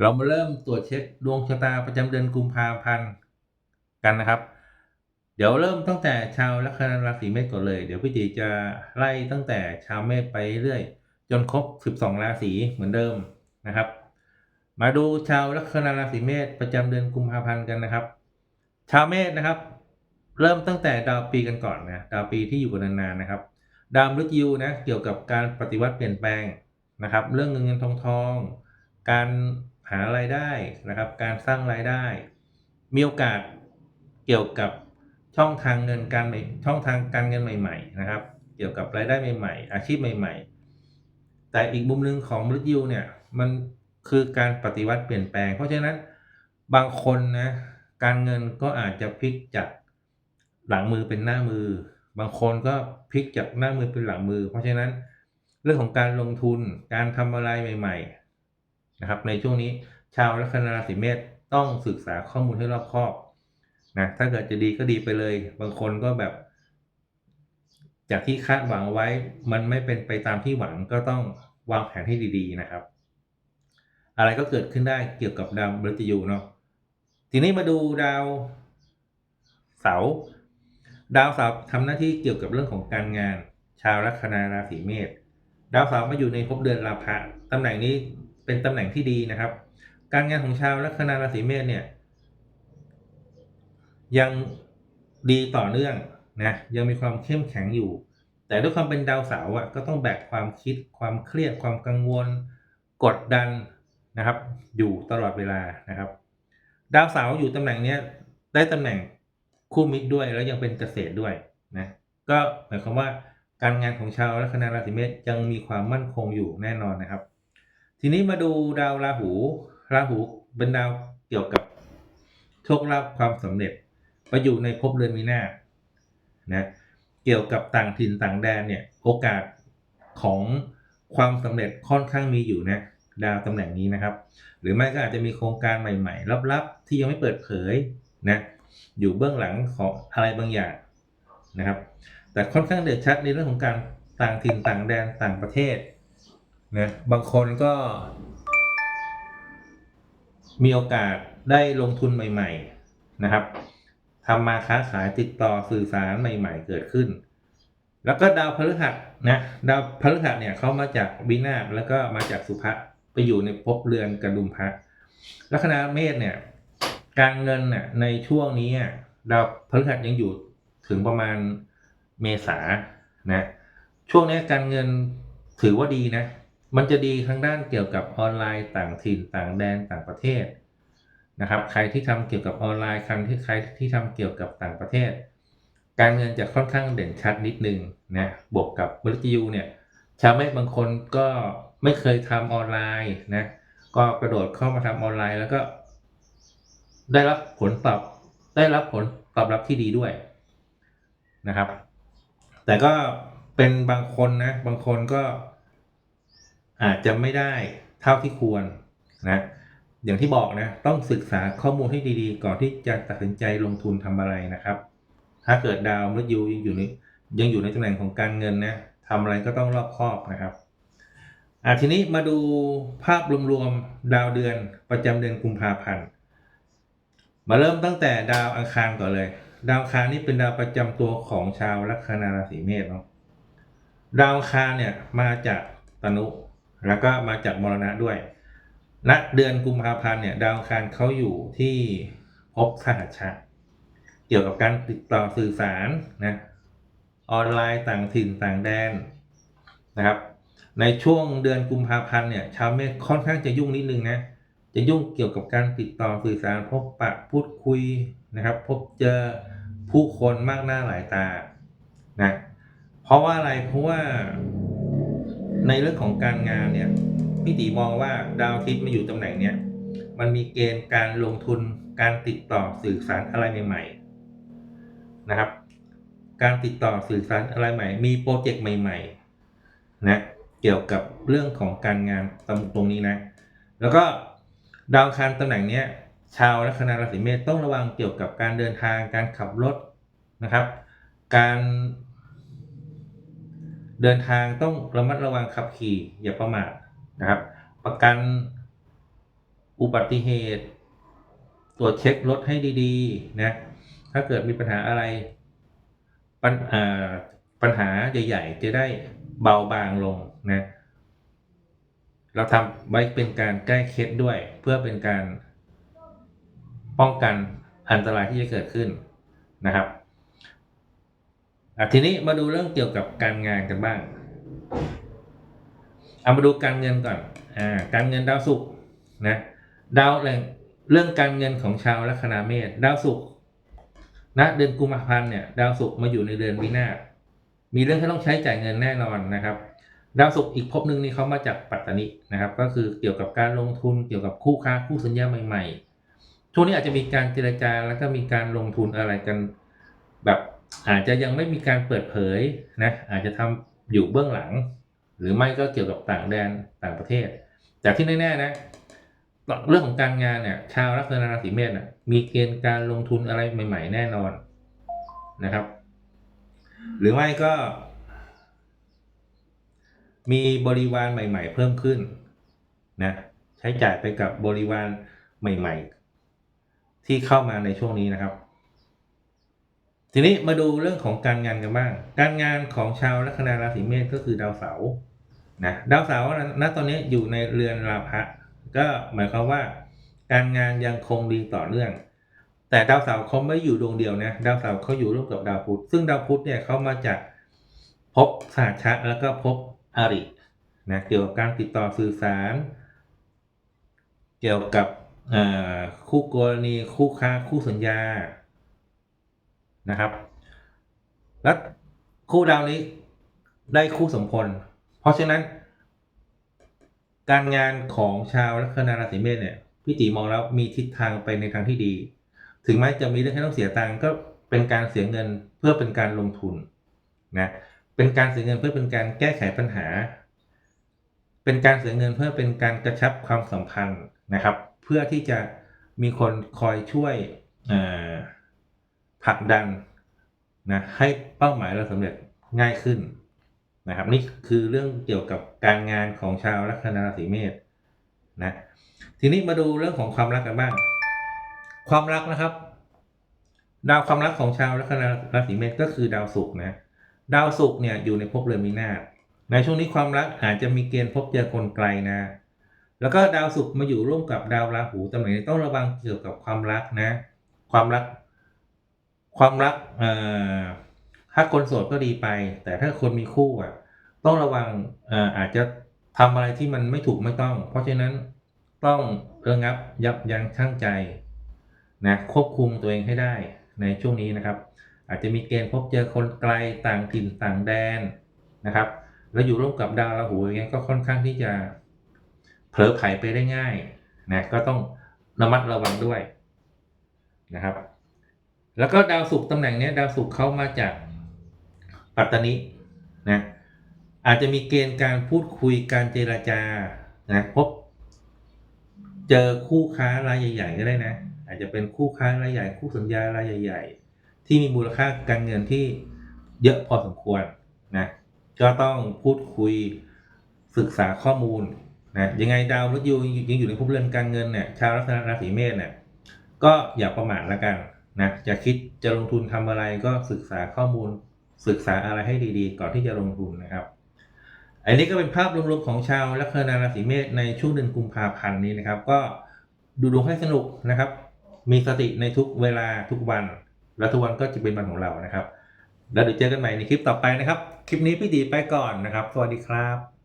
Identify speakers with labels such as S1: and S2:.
S1: เรามาเริ่มตรวจเช็คดวงชะตาประจำเดือนกุมภาพันธ์กันนะครับ เดี๋ยวเริ่มตั้งแต่ชาวลัคนาราศีเมษก่อนเลย เดี๋ยวพี่ตีจะไล่ตั้งแต่ชาวเมษไปเรื่อยจนครบ 12 ราศีเหมือนเดิมนะครับ มาดูชาวลัคนาราศีเมษประจำเดือนกุมภาพันธ์กันนะครับ ชาวเมษนะครับ เริ่มตั้งแต่ดาวปีกันก่อนนะดาวปีที่อยู่กันนานๆนะครับ ดาวมฤตยูนะเกี่ยวกับการปฏิวัติเปลี่ยนแปลงนะครับ เรื่องเงินเงินทองทอง การ หารายได้นะครับ การสร้างรายได้ มีโอกาสเกี่ยวกับช่องทางเงินการใหม่ช่องทางการเงินใหม่ ๆ นะครับ เกี่ยวกับรายได้ใหม่ ๆ อาชีพใหม่ ๆ แต่อีกมุมหนึ่งของมฤตยูเนี่ยมันคือการปฏิวัติเปลี่ยนแปลง เพราะฉะนั้นบางคนนะการเงินก็อาจจะพลิกจากหลังมือเป็นหน้ามือ บางคนก็พลิกจากหน้ามือเป็นหลังมือ เพราะฉะนั้นเรื่องของการลงทุนการทำอะไรใหม่ ๆ นะครับ ในช่วงนี้ชาวลัคนาราศีเมษต้องศึกษาข้อมูลให้รอบคอบนะถ้าเกิดจะดีก็ดีไปเลย บางคนก็แบบ จากที่คาดหวังไว้ มันไม่เป็นไปตามที่หวังก็ต้องวางแผนให้ดีๆนะครับ อะไรก็เกิดขึ้นได้เกี่ยวกับดาวมฤตยูเนาะทีนี้มาดูดาวเสาดาวเสาทำหน้าที่เกี่ยวกับเรื่องของการงาน ชาวลัคนาราศีเมษดาวเสามาอยู่ในภพเดือนราพะตำแหน่งนี้ เป็นตำแหน่งที่ดีนะครับ การงานของชาวลัคนาราศีเมษเนี่ย ยังดีต่อเนื่องนะยังมีความเข้มแข็งอยู่ แต่ด้วยความเป็นดาวเสาร์อะก็ต้องแบกความคิด ความเครียดความกังวล กดดันนะครับ อยู่ตลอดเวลานะครับ ดาวเสาร์อยู่ตำแหน่งเนี้ยได้ตำแหน่งคู่มิตรด้วยแล้วยังเป็นเกษตรด้วยนะก็หมายความว่าการงานของชาวลัคนาราศีเมษยังมีความมั่นคงอยู่แน่นอนนะครับ ทีนี้มาดูดาวราหูราหูเป็นดาวเกี่ยวกับโชคลาภความสำเร็จไปอยู่ในภพเรือนมีนานะเกี่ยวกับต่างถิ่นต่างแดนเนี่ยโอกาสของความสำเร็จค่อนข้างมีอยู่นะดาวตำแหน่งนี้นะครับ หรือไม่ก็อาจจะมีโครงการใหม่ ๆ ลับๆ ที่ยังไม่เปิดเผยนะอยู่เบื้องหลังของอะไรบางอย่างนะครับ แต่ค่อนข้างเด่นชัดในเรื่องของการต่างถิ่นต่างแดนต่างประเทศ นะบางคนก็ มีโอกาสได้ลงทุนใหม่ ๆนะครับทำมาค้าขายติดต่อสื่อสารใหม่ ๆ เกิดขึ้น แล้วก็ดาวพฤหัสนะดาวพฤหัสเนี่ยเขามาจากวินาศแล้วก็มาจากสุภะไปอยู่ในภพเรือนกระดุมพระลัคนาเมษเนี่ย การเงินน่ะในช่วงนี้ดาวพฤหัสยังอยู่ถึงประมาณเมษานะช่วงนี้การเงินถือว่าดีนะ มันจะดีทางด้านเกี่ยวกับออนไลน์ต่างถิ่นต่างแดนต่างประเทศนะครับ ใครที่ทำเกี่ยวกับออนไลน์ใครที่ใครที่ทำเกี่ยวกับต่างประเทศ การเงินจะค่อนข้างเด่นชัดนิดนึงนะบวกกับมฤตยูเนี่ยชาวเมษบางคนก็ไม่เคยทำออนไลน์นะก็กระโดดเข้ามาทำออนไลน์ แล้วก็ ได้รับผลตอบได้รับผลตอบรับที่ดีด้วยนะครับ แต่ก็เป็นบางคนนะบางคนก็ อาจจะไม่ได้เท่าที่ควรนะอย่างที่บอกนะต้องศึกษาข้อมูลให้ดีๆ ก่อนที่จะตัดสินใจลงทุนทำอะไรนะครับ ถ้าเกิดดาวมฤตยูยังอยู่ในยังอยู่ในตำแหน่งของการเงินนะทำอะไรก็ต้องรอบคอบนะครับอะทีนี้มาดูภาพรวมๆดาวเดือนประจำเดือนกุมภาพันธ์มาเริ่มตั้งแต่ดาวอังคารก่อนเลย ดาวอังคารนี่เป็นดาวประจำตัวของชาวลัคนาราศีเมษเนาะดาวอังคารเนี่ยมาจากตนุ แล้วก็มาจากมรณะด้วยณเดือนกุมภาพันธ์เนี่ยดาวคารเขาอยู่ที่ภพสหัชชะ เกี่ยวกับการติดต่อสื่อสารนะออนไลน์ต่างถิ่นต่างแดนนะครับ ในช่วงเดือนกุมภาพันธ์เนี่ยชาวเมษค่อนข้างจะยุ่งนิดนึงนะจะยุ่งเกี่ยวกับการติดต่อสื่อสารพบปะพูดคุยนะครับ พบเจอผู้คนมากหน้าหลายตานะเพราะว่าอะไรเพราะว่า ในเรื่องของการงานเนี่ยพี่ตีมองว่าดาวอาทิตย์มาอยู่ตำแหน่งเนี่ยมันมีเกณฑ์การลงทุนการติดต่อสื่อสารอะไรใหม่ๆนะครับ การติดต่อสื่อสารอะไรใหม่ มีโปรเจกต์ใหม่ๆนะเกี่ยวกับเรื่องของการงานตรงตรงนี้นะ แล้วก็ดาวคารตำแหน่งเนี้ยชาวลัคนาราศีเมษต้องระวังเกี่ยวกับการเดินทางการขับรถนะครับ การ เดินทางต้องระมัดระวังขับขี่อย่าประมาทนะครับ ประกันอุบัติเหตุ ตรวจเช็ครถให้ดีๆนะถ้าเกิดมีปัญหาอะไรปัญปัญหาใหญ่ๆจะได้เบาบางลงนะเราทำไว้เป็นการแก้เคล็ดด้วย เพื่อเป็นการป้องกันอันตรายที่จะเกิดขึ้นนะครับ อะทีนี้มาดูเรื่องเกี่ยวกับการงานกันบ้างเอามาดูการเงินก่อนอ่าการเงินดาวศุกร์นะดาวแรงเรื่องการเงินของชาวลัคนาเมษดาวศุกร์ณเดือนกุมภาพันธ์เนี่ยดาวศุกร์มาอยู่ในเดือนวินาศมีเรื่องที่ต้องใช้จ่ายเงินแน่นอนนะครับดาวศุกร์อีกภพหนึ่งนี่เขามาจากปัตตานีนะครับ ก็คือเกี่ยวกับการลงทุนเกี่ยวกับคู่ค้าคู่สัญญาใหม่ ๆ ช่วงนี้อาจจะมีการเจรจาแล้วก็มีการลงทุนอะไรกันแบบ อาจจะยังไม่มีการเปิดเผยนะอาจจะทำอยู่เบื้องหลัง หรือไม่ก็เกี่ยวกับต่างแดนต่างประเทศ แต่ที่แน่ๆนะเรื่องของการงานเนี่ยชาวลัคนาราศีเมษนะมีเกณฑ์การลงทุนอะไรใหม่ ๆ แน่นอนนะครับ หรือไม่ก็ มีบริวารใหม่ ๆ เพิ่มขึ้นนะใช้จ่ายไปกับบริวารใหม่ ๆ ที่เข้ามาในช่วงนี้นะครับ ทีนี้มาดูเรื่องของการงานกันบ้าง การงานของชาวลัคนาราศีเมษก็คือดาวเสาร์นะดาวเสาร์นะณตอนนี้อยู่ในเรือนราพะก็หมายความว่า การงานยังคงดีต่อเนื่อง แต่ดาวเสาร์เขาไม่อยู่ดวงเดียวนะดาวเสาร์เขาอยู่ร่วมกับดาวพุธซึ่งดาวพุธเนี่ยเขามาจากภพสหัชชะแล้วก็ภพอรินะเกี่ยวกับการติดต่อสื่อสาร เกี่ยวกับคู่กรณีคู่ค้าคู่สัญญา นะครับ และคู่ดาวนี้ได้คู่สมพลเพราะฉะนั้น การงานของชาวลัคนาราศีเมษเนี่ยพี่ตีมองแล้วมีทิศทางไปในทางที่ดี ถึงแม้จะมีเรื่องให้ต้องเสียตังก็เป็นการเสียเงินเพื่อเป็นการลงทุนนะเป็นการเสียเงินเพื่อเป็นการแก้ไขปัญหา เป็นการเสียเงินเพื่อเป็นการกระชับความสัมพันธ์นะครับ เพื่อที่จะมีคนคอยช่วยอ่า ผลักดันนะให้เป้าหมายเราสำเร็จง่ายขึ้นนะครับนี่คือเรื่องเกี่ยวกับการงานของชาวลัคนาราศีเมษนะทีนี้มาดูเรื่องของความรักกันบ้าง ความรักนะครับ ดาวความรักของชาวลัคนาราศีเมษก็คือดาวศุกร์นะดาวศุกร์เนี่ยอยู่ในภพเรือนมีนาศในช่วงนี้ความรักอาจจะมีเกณฑ์พบเจอคนไกลนะแล้วก็ดาวศุกร์มาอยู่ร่วมกับดาวราหูตำแหน่งนี้ต้องระวังเกี่ยวกับความรักนะ ความรัก ความรักเอ่อถ้าคนโสดก็ดีไป แต่ถ้าคนมีคู่อะ ต้องระวังเอ่ออาจจะทำอะไรที่มันไม่ถูกไม่ต้อง เพราะฉะนั้นต้องระงับยับยั้งชั่งใจนะควบคุมตัวเองให้ได้ในช่วงนี้นะครับ อาจจะมีเกณฑ์พบเจอคนไกลต่างถิ่นต่างแดนนะครับ แล้วอยู่ร่วมกับดาวราหูอย่างเงี้ยก็ค่อนข้างที่จะเผลอไผลไปได้ง่ายนะก็ต้องระมัดระวังด้วยนะครับ แล้วก็ดาวศุกร์ตำแหน่งนี้ดาวศุกร์เข้ามาจากปัตตานีนะอาจจะมีเกณฑ์การพูดคุยการเจราจานะพบ เจอคู่ค้ารายใหญ่ ๆ ก็ได้นะ อาจจะเป็นคู่ค้ารายใหญ่ คู่สัญญารายใหญ่ ๆ ที่มีมูลค่าการเงินที่เยอะพอสมควรนะก็ต้องพูดคุยศึกษาข้อมูลนะยังไงดาวมฤตยูยังอยู่ในภพเรือนการเงินเนี่ยชาวลัคนาราศีเมษเนี่ยก็อย่าประมาทละกัน นะจะคิดจะลงทุนทำอะไรก็ศึกษาข้อมูล ศึกษาอะไรให้ดีๆ ก่อนที่จะลงทุนนะครับ อันนี้ก็เป็นภาพรวมๆของชาวลัคนาราศีเมษในช่วงเดือนกุมภาพันธ์นี้นะครับ ก็ดูดวงให้สนุกนะครับ มีสติในทุกเวลาทุกวันและทุกวันก็จะเป็นวันของเรานะครับ แล้วเดี๋ยวเจอกันใหม่ในคลิปต่อไปนะครับ คลิปนี้พี่ดีไปก่อนนะครับ สวัสดีครับ